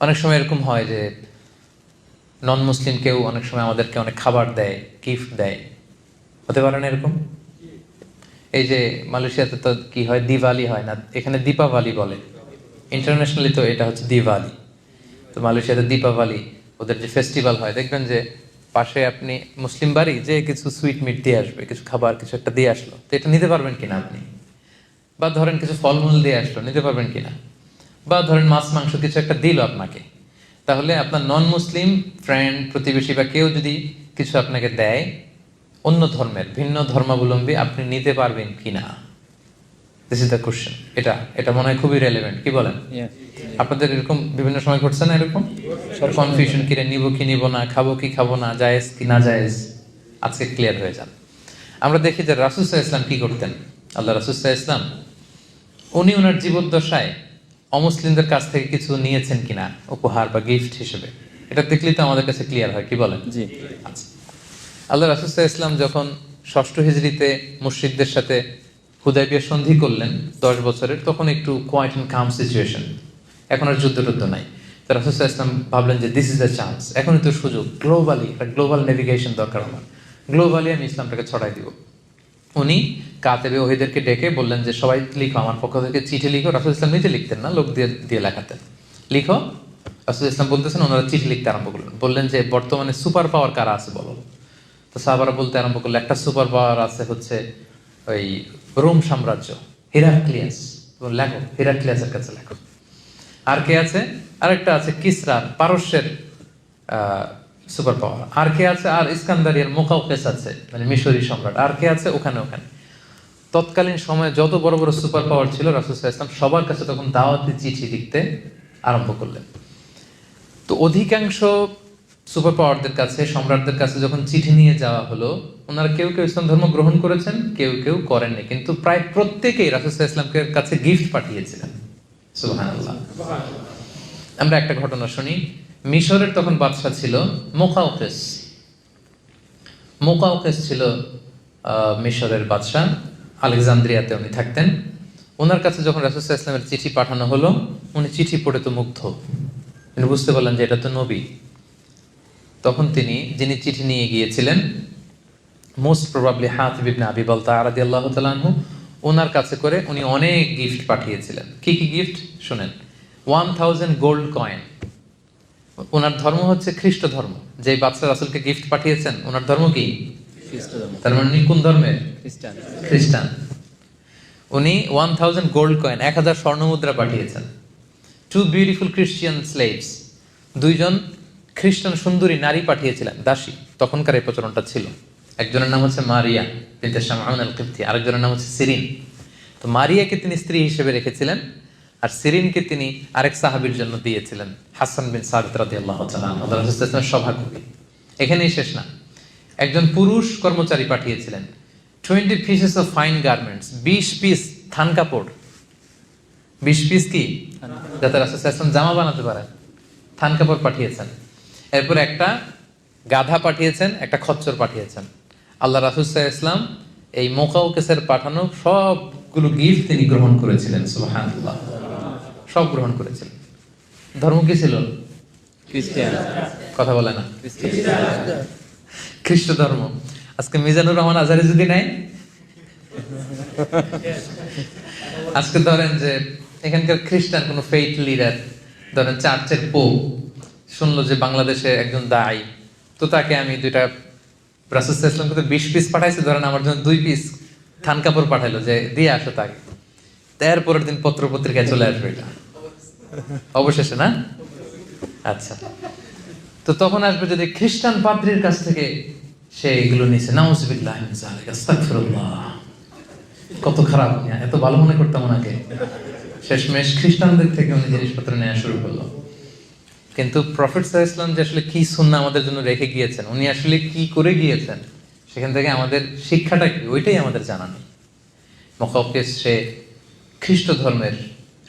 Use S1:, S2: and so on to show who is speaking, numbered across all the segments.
S1: অনেক সময় এরকম হয় যে নন মুসলিম কেউ অনেক সময় আমাদেরকে অনেক খাবার দেয় গিফট দেয়। হতে পারে না এরকম? এই যে মালয়েশিয়াতে তো কি হয়? দিওয়ালি হয় না। এখানে দীপাবলি বলে। ইন্টারন্যাশনালি তো এটা হচ্ছে দিওয়ালি। তো মালয়েশিয়াতে দীপাবলি, ওদের যে ফেস্টিভ্যাল হয়, দেখবেন যে পাশে আপনি মুসলিম বাড়ি, যে কিছু সুইট মিট দিয়ে আসবে, কিছু খাবার, কিছু একটা দিয়ে আসলো, তো এটা নিতে পারবেন কিনা আপনি? বা ধরেন কিছু ফলমূল দিয়ে আসলো, নিতে পারবেন কিনা? বা ধরেন মাছ মাংস কিছু একটা দিল আপনাকে তাহলে আপনার নন মুসলিম ফ্রেন্ড প্রতিবেশী বা কেউ যদি কিছু আপনাকে দেয় অন্য ধর্মের ভিন্ন ধর্মাবলম্বী আপনি নিতে পারবেন কিনা? দিস ইজ দ্য কোশ্চেন এটা এটা মনে হয় খুবই রেলেভেন্ট কি বলেন? আপনাদের এরকম বিভিন্ন সময় ঘটছে না এরকম? কনফিউশন কিরে নিব কি নিব না খাব কি খাব না জায়েজ কি না জায়েজ? আজকে ক্লিয়ার হয়ে যান। আমরা দেখি যে রাসুসাহ ইসলাম কি করতেন? আল্লাহ রাসুসাহ ইসলাম উনি ওনার জীবদ্দশায় অমুসলিমদের কাছ থেকে কিছু নিয়েছেন কিনা উপহার বা গিফট হিসেবে? এটা দেখলেই তো আমাদের কাছে ক্লিয়ার হয় কি বলেন?
S2: জি।
S1: আচ্ছা। আল্লাহ রাসুসাহ ইসলাম যখন ষষ্ঠ হিজড়িতে মুর্শিদদের সাথে হুদাইবিয়া সন্ধি করলেন দশ বছরের তখন একটু কোয়াইট অ্যান্ড কাম সিচুয়েশন এখন আর যুদ্ধ টুদ্ধ নাই। তো রাসুসাহ ইসলাম ভাবলেন যে দিস ইজ দ্য চান্স এখনই তো সুযোগ। গ্লোবালি একটা গ্লোবাল নেভিগেশন দরকার আমার। গ্লোবালি আমি ইসলামটাকে ছড়াই দিব। উনি কাতেবে ওহিদেরকে ডেকে বললেন যে, সবাই লিখো আমার পক্ষ থেকে, চিঠি লিখো। রাসুল ইসলাম নিজে লিখতেন না, লোক দিয়ে দিয়ে লেখাতেন। লিখো। রাসুল ইসলাম বলতেছেন, ওনারা চিঠি লিখতে আরম্ভ করলেন। বললেন যে, বর্তমানে সুপার পাওয়ার কারা আছে বলো? তো সাহাবারা বলতে আরম্ভ করল একটা সুপার পাওয়ার আছে হচ্ছে ওই রোম সাম্রাজ্য, হিরাক্লিয়াস। লেখো, হিরাক্লিয়াসের কাছে লেখো। আর কে আছে? আরেকটা আছে, কিসরার পারস্যের সুপার পাওয়ার আর কে আছে? আর ইস্কান্দারিয়ার মোকাউকেস আছে মানে মিশরি সম্রাট। আর কে আছে? ওখানে ওখানে। তৎকালীন সময়ে যত বড় বড় সুপার পাওয়ার ছিল রাসুসাহ ইসলাম সবার কাছে তখন দাওয়াতি চিঠি লিখতে আরম্ভ করলেন। তো অধিকাংশ সুপার পাওয়ারদের কাছে, সম্রাটদের কাছে যখন চিঠি নিয়ে যাওয়া হলো, ওনারা কেউ কেউ ইসলাম ধর্ম গ্রহণ করেছেন, কেউ কেউ করেননি কিন্তু প্রায় প্রত্যেকেই রাসুসাহ ইসলামকে কাছে গিফট পাঠিয়েছিলেন। সুবহানাল্লাহ। আমরা একটা ঘটনা শুনি। মিশরের তখন বাদশাহ ছিল মোকাউকেস মোকাউকেস ছিল মিশরের বাদশাহ। আলেকজান্দ্রিয়াতে উনি থাকতেন। ওনার কাছে যখন রাসুসাহ ইসলামের চিঠি পাঠানো হলো, উনি চিঠি পড়ে তো মুগ্ধ। তিনি বুঝতে পারলেন যে এটা তো নবী। তখন তিনি, যিনি চিঠি নিয়ে গিয়েছিলেন, মোস্ট প্রবাবলি হাত বিবনে আবি বলতা আরাদি আল্লাহ তালাহু ওনার কাছে করে উনি অনেক গিফট পাঠিয়েছিলেন। কি কি গিফট? শুনেন। One thousand gold coin. ওনার ধর্ম হচ্ছে খ্রিস্ট ধর্ম। যে বাদশাহ রাসুলকে গিফট পাঠিয়েছেন ওনার ধর্ম কি?
S2: ধর্ম।
S1: তার মানে কোন ধর্মের?
S2: খ্রিস্টান।
S1: উনি ওয়ান থাউজেন্ড গোল্ড কয়েন এক হাজার স্বর্ণমুদ্রা পাঠিয়েছেন। টু বিউটিফুল খ্রিস্টিয়ান স্লেভস দুইজন খ্রিস্টান সুন্দরী নারী পাঠিয়েছিলেন দাসী। তখনকার এই প্রচলনটা ছিল। একজনের নাম হচ্ছে মারিয়া শামআন আল কিবতি আরেকজনের নাম হচ্ছে সিরিন। তো মারিয়াকে তিনি স্ত্রী হিসেবে রেখেছিলেন। আর সিরিনকে তিনি আরেক সাহাবীর জন্য দিয়েছিলেন, হাসান বিন সাবিত সভাকবি এখানেই শেষ না। একজন পুরুষ কর্মচারী পাঠিয়েছিলেন twenty pieces of fine garments বিশ পিস থান কাপড়। বিশ পিস কি? যাতে রাসুল জামা বানাতে পারেন। থান কাপড় পাঠিয়েছেন। এরপর একটা গাধা পাঠিয়েছেন, একটা খচ্চর পাঠিয়েছেন। আল্লাহ রাসুসাহ ইসলাম এই মোকাউকেসের পাঠানো সবগুলো গিফট তিনি গ্রহণ করেছিলেন, সুবহানাল্লাহ। সব গ্রহণ করেছিলেন ধর্ম কি ছিল?
S2: খ্রিস্টান।
S1: কথা বলে না। খ্রিস্ট ধর্ম। আজকে মিজানুর রহমান আজারি যদি নাই আজকে ধরেন যে এখানকার খ্রিস্টান কোনো ফেইট লিডার ধরেন চার্চের পো শুনলো যে বাংলাদেশে একজন দায়ী তো তাকে আমি দুইটা রাসুল ইসলামকে তো বিশ পিস পাঠাইছে ধরেন আমার জন্য দুই পিস থান কাপড় পাঠাইলো যে দিয়ে আসো তাকে। তারপরের দিন পত্র পত্রিকায় চলে আসবে এটা। অবশেষে, না? আচ্ছা। তো তখন আসবে যদি খ্রিস্টান পাদ্রির কাছ থেকে সে এগুলো আস্তাগফিরুল্লাহ। কত খারাপ এত ভালো মনে করতাম ওনাকে। শেষমেশ খ্রিস্টানদের থেকে উনি জিনিসপত্র নেওয়া শুরু করল। কিন্তু প্রফেট ইসলাম যে আসলে কি সুন্না আমাদের জন্য রেখে গিয়েছেন, উনি আসলে কি করে গিয়েছেন, সেখান থেকে আমাদের শিক্ষাটা কি, ওইটাই আমাদের জানা নেই। সে খ্রিস্ট ধর্মের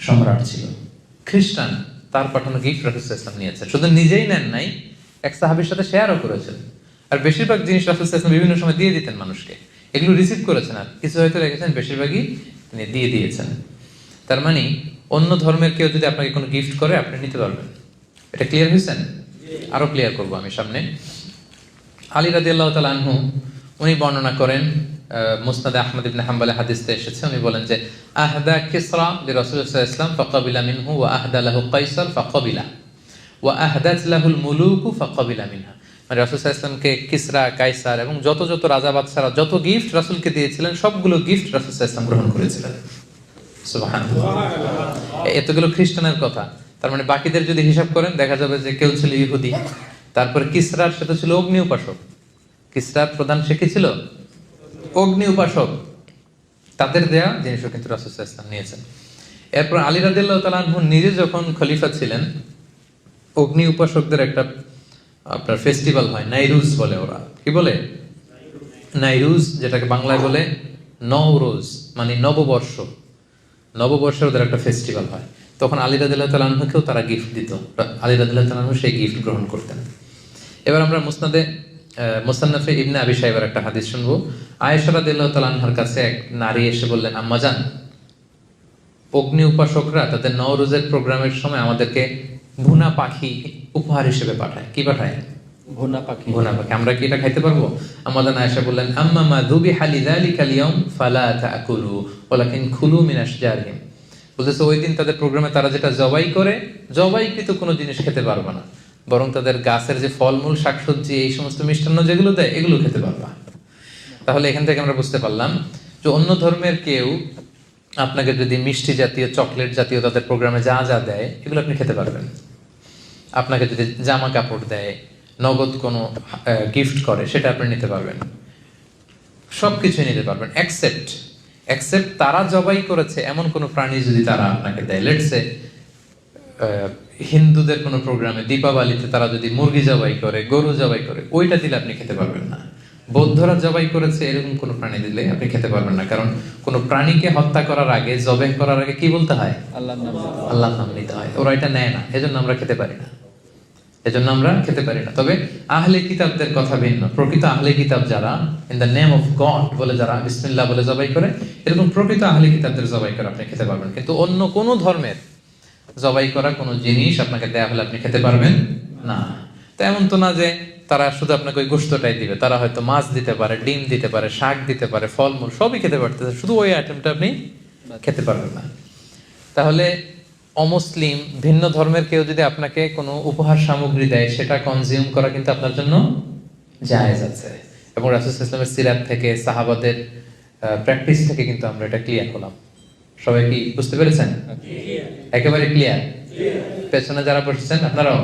S1: সম্রাট ছিল। খ্রিস্টান তার পাঠানো গিফট রাসুল ইসলাম নিয়েছেন শুধু নিজেই নেন নাই, এক সাহাবির সাথে শেয়ারও করেছেন। আর বেশিরভাগ জিনিস রাসুল ইসলাম বিভিন্ন সময় দিয়ে দিতেন মানুষকে। এগুলো রিসিভ করেছেন আর কিছু হয়তো রেখেছেন, বেশিরভাগই তিনি দিয়ে দিয়েছেন। তার মানে অন্য ধর্মের কেউ যদি আপনাকে কোনো গিফট করে, আপনি নিতে পারবেন। এটা ক্লিয়ার হয়েছেন আরও ক্লিয়ার করব আমি সামনে। আলী রাজি আল্লাহ আনহু, উনি বর্ণনা করেন মুসনাদে আহমদ ইবনে হাম্বালে হাদিসতে এসেছে। উনি বলেন যে, আহদা কিসরা লি রাসূলুল্লাহ ইসলাম ফাকাবিলা মিনহু ওয়া আহদা লাহু কাইসার ফাকাবিলা ওয়া আহদাত লাহুল মুলুকু ফাকাবিলা মিনহা। মানে রাসূলুল্লাহ ইসলামকে কিসরা, কাইসার এবং যত যত রাজা বাদশারা, যত গিফট রাসূলকে দিয়েছিলেন, সবগুলো গিফট রাসূলুল্লাহ ইসলাম গ্রহণ করেছিলেন। এতগুলো খ্রিস্টানের কথা। তার মানে বাকিদের যদি হিসাব করেন, দেখা যাবে যে কেউ ছিল ইহুদি, তারপর কিসরার সেটা ছিল অগ্নি উপাসক। কিসরার প্রধান সে কি ছিল? অগ্নি উপাসক, তাদের দেয়া জিনিসও কিন্তু রাসুল ইসলাম নিয়েছেন। এরপর আলী রাদিল্লাহ নিজে যখন খলিফা ছিলেন, অগ্নি উপাসকদের একটা আপনার ফেস্টিভ্যাল হয়, নাইরুজ বলে ওরা। কি বলে? নাইরুজ, যেটাকে বাংলায় বলে নওরোজ মানে নববর্ষ। নববর্ষের ওদের একটা ফেস্টিভ্যাল হয়। তখন আলী রাদিল্লাহ তালাহুকেও তারা গিফট দিত। আলী রাদিল্লাহ তালাহু সেই গিফট গ্রহণ করতেন। এবার আমরা মুসনাদে মুসান্নাফে ইবনে আবি সাহেবের একটা হাদিস শুনব। আয়েশা রাদিল্লাহ তালাহার কাছে এক নারী এসে বললেন আম্মাজান অগ্নি উপাসকরা তাদের নওরোজের প্রোগ্রামের সময় আমাদেরকে ভুনা পাখি উপহার হিসেবে পাঠায়। কি পাঠায়?
S2: ভুনা পাখি।
S1: ভুনা পাখি। আমরা কি এটা খাইতে পারব? আমাদের আয়েশা বললেন আম্মা মা দুবি হালি যালিকা লিয়াউম ফালা তাকুলু খুলু মিন আশজারিহিম বলতেছে ওই দিন তাদের প্রোগ্রামে তারা যেটা জবাই করে জবাইকৃত কোনো জিনিস খেতে পারবে না। বরং তাদের গাছের যে ফলমূল, শাকসবজি, এই সমস্ত মিষ্টান্ন যেগুলো দেয়, এগুলো খেতে পারবা। তাহলে এখান থেকে আমরা বুঝতে পারলাম যে অন্য ধর্মের কেউ আপনাকে যদি মিষ্টি জাতীয়, চকলেট জাতীয় তাদের প্রোগ্রামে যা যা দেয়, এগুলো আপনি খেতে পারবেন। আপনাকে যদি জামা কাপড় দেয়, নগদ কোনো গিফট করে, সেটা আপনি নিতে পারবেন। সব কিছুই নিতে পারবেন অ্যাকসেপ্ট অ্যাকসেপ্ট তারা জবাই করেছে, এমন কোনো প্রাণী যদি তারা আপনাকে দেয়। লেটসে হিন্দুদের কোনো প্রোগ্রামে দীপাবলিতে তারা যদি মুরগি জবাই করে গরু জবাই করে ওইটা দিলে আপনি খেতে পারবেন না। বৌদ্ধরা জবাই করেছে এরকম কোনো প্রাণী দিলে আপনি খেতে পারবেন না। কারণ কোনো প্রাণীকে হত্যা করার আগে জবাই করার আগে কি বলতে হয়?
S2: আল্লাহ নাম
S1: আল্লাহ নাম নিতে হয়। ওরা এটা নেয় না। এজন্য আমরা খেতে পারি না। এজন্য আমরা খেতে পারি না। তবে আহলে কিতাবদের কথা ভিন্ন। প্রকৃত আহলে কিতাব যারা in the name of God বলে যারা বিসমিল্লাহ বলে জবাই করে এরকম প্রকৃত আহলে কিতাবদের জবাই করে আপনি খেতে পারবেন। কিন্তু অন্য কোনো ধর্মের জবাই করা কোনো জিনিস আপনাকে দেয়া হলে আপনি খেতে পারবেন? না। তো এমন তো না যে তারা শুধু আপনাকে ওই গোস্তটাই দিবে। তারা হয়তো মাছ দিতে পারে, ডিম দিতে পারে, শাক দিতে পারে, ফলমূল সবই খেতে পারতেছে। শুধু ওই আইটেমটা আপনি খেতে পারবেন না। তাহলে অমুসলিম ভিন্ন ধর্মের কেউ যদি আপনাকে কোনো উপহার সামগ্রী দেয়, সেটা কনজিউম করা কিন্তু আপনার জন্য জায়েজ আছে। এবং রাসুল ইসলামের সিরাত থেকে সাহাবাদের প্র্যাকটিস থেকে কিন্তু আমরা এটা ক্লিয়ার হলাম। সবাই কি বুঝতে পেরেছেন? একেবারে ক্লিয়ার পেছনে যারা বসেছেন আপনারাও?